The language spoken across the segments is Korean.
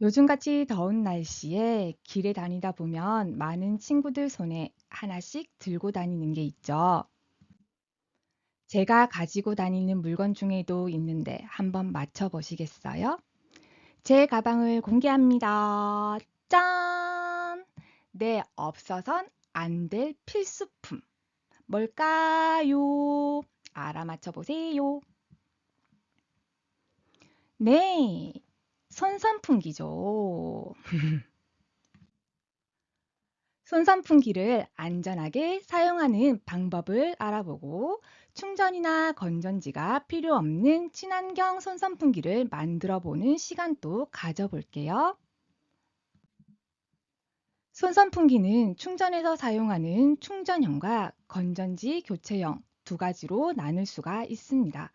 요즘같이 더운 날씨에 길에 다니다 보면 많은 친구들 손에 하나씩 들고 다니는 게 있죠. 제가 가지고 다니는 물건 중에도 있는데 한번 맞춰보시겠어요? 제 가방을 공개합니다. 짠! 네, 없어선 안 될 필수품. 뭘까요? 알아맞혀 보세요. 네, 손선풍기죠. 손선풍기를 안전하게 사용하는 방법을 알아보고 충전이나 건전지가 필요 없는 친환경 손선풍기를 만들어 보는 시간도 가져볼게요. 손선풍기는 충전해서 사용하는 충전형과 건전지 교체형 두 가지로 나눌 수가 있습니다.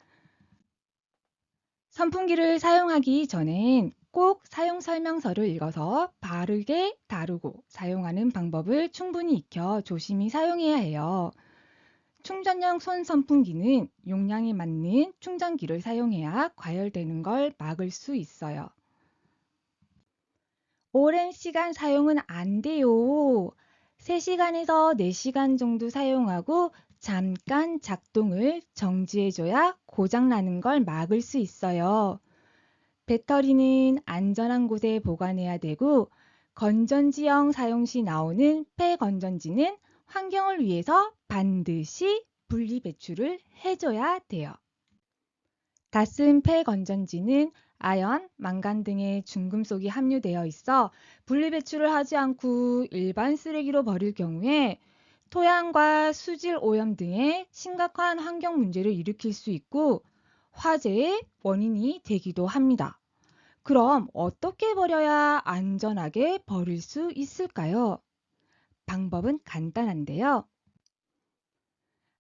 선풍기를 사용하기 전엔 꼭 사용 설명서를 읽어서 바르게 다루고 사용하는 방법을 충분히 익혀 조심히 사용해야 해요. 충전형 손 선풍기는 용량에 맞는 충전기를 사용해야 과열되는 걸 막을 수 있어요. 오랜 시간 사용은 안 돼요. 3시간에서 4시간 정도 사용하고 잠깐 작동을 정지해줘야 고장나는 걸 막을 수 있어요. 배터리는 안전한 곳에 보관해야 되고 건전지형 사용 시 나오는 폐건전지는 환경을 위해서 반드시 분리 배출을 해줘야 돼요. 가슴 폐건전지는 아연, 망간 등의 중금속이 함유되어 있어 분리 배출을 하지 않고 일반 쓰레기로 버릴 경우에 토양과 수질 오염 등의 심각한 환경 문제를 일으킬 수 있고 화재의 원인이 되기도 합니다. 그럼 어떻게 버려야 안전하게 버릴 수 있을까요? 방법은 간단한데요.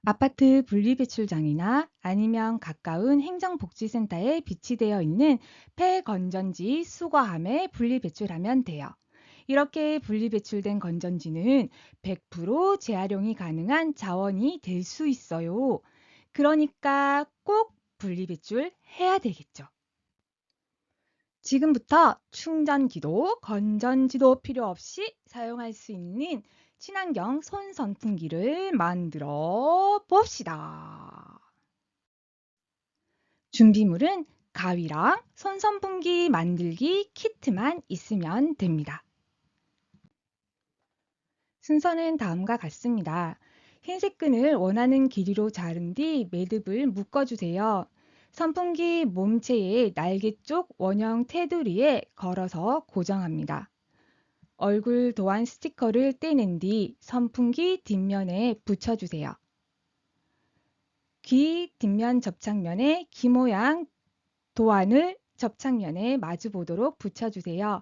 아파트 분리배출장이나 아니면 가까운 행정복지센터에 비치되어 있는 폐건전지 수거함에 분리배출하면 돼요. 이렇게 분리배출된 건전지는 100% 재활용이 가능한 자원이 될 수 있어요. 그러니까 꼭 분리배출 해야 되겠죠. 지금부터 충전기도 건전지도 필요 없이 사용할 수 있는 친환경 손 선풍기를 만들어 봅시다. 준비물은 가위랑 손 선풍기 만들기 키트만 있으면 됩니다. 순서는 다음과 같습니다. 흰색 끈을 원하는 길이로 자른 뒤 매듭을 묶어주세요. 선풍기 몸체의 날개 쪽 원형 테두리에 걸어서 고정합니다. 얼굴 도안 스티커를 떼낸 뒤 선풍기 뒷면에 붙여주세요. 귀 뒷면 접착면에 귀 모양 도안을 접착면에 마주 보도록 붙여주세요.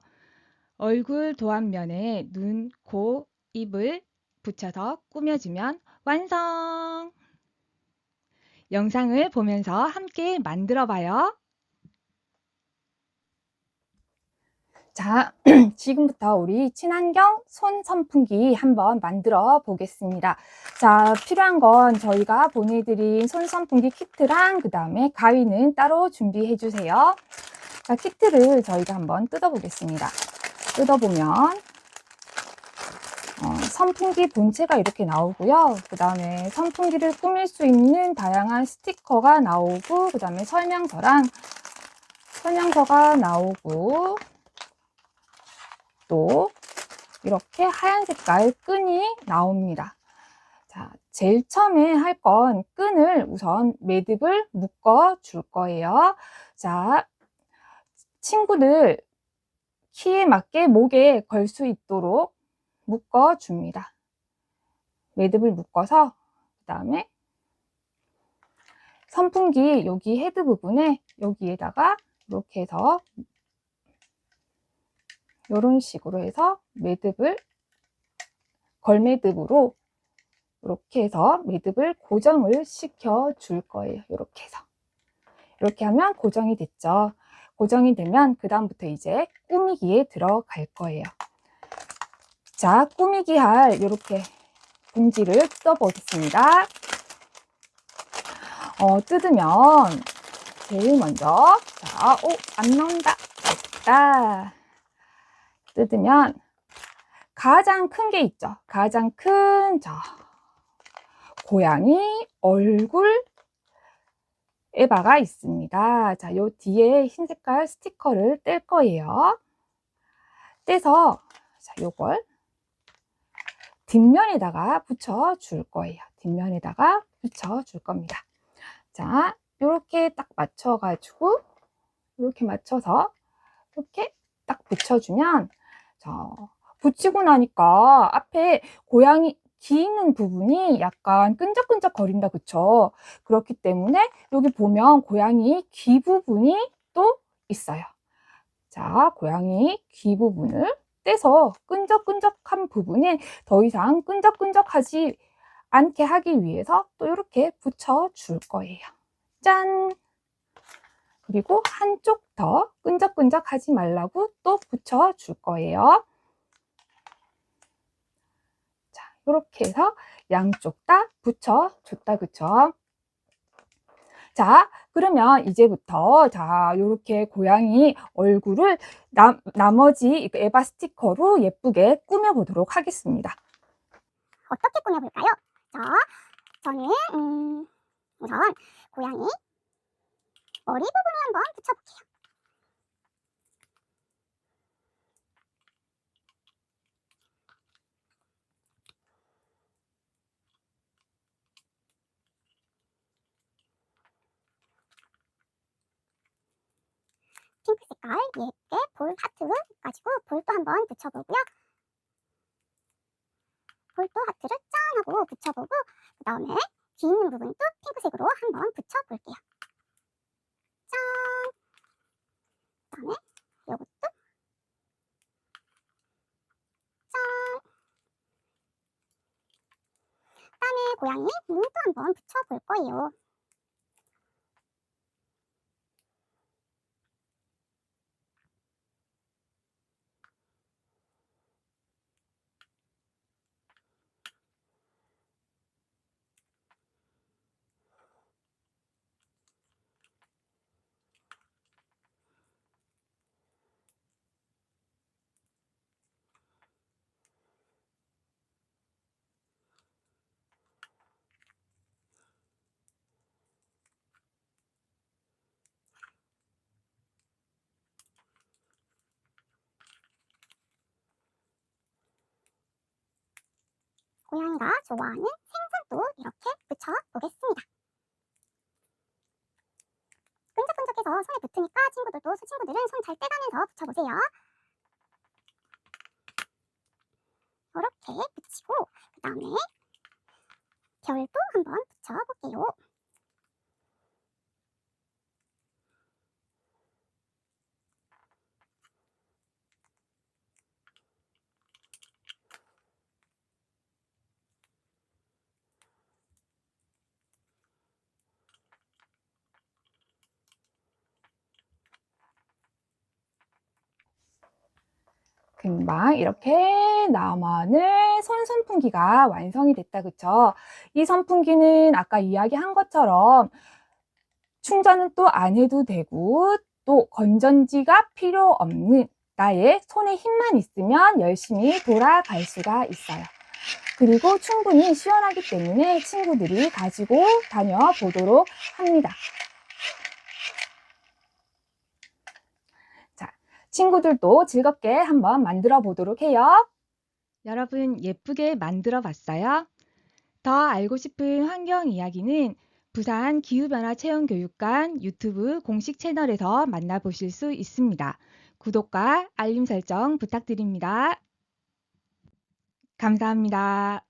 얼굴 도안면에 눈, 코, 입을 붙여서 꾸며주면 완성! 영상을 보면서 함께 만들어 봐요. 자, 지금부터 우리 친환경 손 선풍기 한번 만들어 보겠습니다. 자, 필요한 건 저희가 보내드린 손 선풍기 키트랑 그 다음에 가위는 따로 준비해 주세요. 자, 키트를 저희가 한번 뜯어 보겠습니다. 뜯어보면 어, 선풍기 본체가 이렇게 나오고요. 그 다음에 선풍기를 꾸밀 수 있는 다양한 스티커가 나오고 그 다음에 설명서랑 설명서가 나오고 또 이렇게 하얀 색깔 끈이 나옵니다. 자, 제일 처음에 할 건 끈을 우선 매듭을 묶어 줄 거예요. 자, 친구들 키에 맞게 목에 걸 수 있도록 묶어 줍니다. 매듭을 묶어서 그 다음에 선풍기 여기 헤드 부분에 여기에다가 이렇게 해서 이런 식으로 해서 매듭을 걸매듭으로 이렇게 해서 매듭을 고정을 시켜 줄 거예요. 이렇게 해서 이렇게 하면 고정이 됐죠. 고정이 되면 그 다음부터 이제 꾸미기에 들어갈 거예요. 자, 꾸미기 할 이렇게 봉지를 뜯어보겠습니다. 어, 뜯으면 제일 먼저 자, 오, 안 나온다. 됐다. 뜯으면 가장 큰 게 있죠. 가장 큰 저 고양이 얼굴 에바가 있습니다. 자, 요 뒤에 흰 색깔 스티커를 뗄 거예요. 떼서 자, 요걸 뒷면에다가 붙여 줄 거예요. 뒷면에다가 붙여 줄 겁니다. 자, 이렇게 딱 맞춰 가지고 이렇게 맞춰서 이렇게 딱 붙여주면 저 붙이고 나니까 앞에 고양이 귀 있는 부분이 약간 끈적끈적 거린다 그쵸 그렇기 때문에 여기 보면 고양이 귀 부분이 또 있어요 자 고양이 귀 부분을 떼서 끈적끈적한 부분에 더 이상 끈적끈적하지 않게 하기 위해서 또 이렇게 붙여 줄 거예요. 짠! 그리고 한쪽 더 끈적끈적하지 말라고 또 붙여 줄 거예요. 이렇게 해서 양쪽 다 붙여 줬다 그쵸? 자 그러면 이제부터 자 이렇게 고양이 얼굴을 나, 나머지 에바 스티커로 예쁘게 꾸며 보도록 하겠습니다 어떻게 꾸며볼까요? 자, 저는 음, 우선 고양이 머리 부분을 한번 붙여볼게요. 핑크 색깔 예쁘게 볼 하트 가지고 볼도 한번 붙여보고요. 볼도 하트를 짠 하고 붙여보고 그 다음에 귀 있는 부분도 핑크색으로 한번 붙여볼게요. 짠! 그 다음에 이것도 짠! 그 다음에 고양이 눈도 한번 붙여볼 거예요. 고양이가 좋아하는 생선도 이렇게 붙여보겠습니다. 끈적끈적해서 손에 붙으니까 친구들도 수친구들은 손 잘 떼가면서 붙여보세요. 이렇게 붙이고 그 다음에 별도 한번 붙여볼게요. 금방 이렇게 나만의 손 선풍기가 완성이 됐다 그쵸? 이 선풍기는 아까 이야기한 것처럼 충전은 또 안 해도 되고 또 건전지가 필요 없는 나의 손에 힘만 있으면 열심히 돌아갈 수가 있어요. 그리고 충분히 시원하기 때문에 친구들이 가지고 다녀 보도록 합니다 친구들도 즐겁게 한번 만들어 보도록 해요. 여러분 예쁘게 만들어 봤어요? 더 알고 싶은 환경 이야기는 부산 기후변화 체험교육관 유튜브 공식 채널에서 만나보실 수 있습니다. 구독과 알림 설정 부탁드립니다. 감사합니다.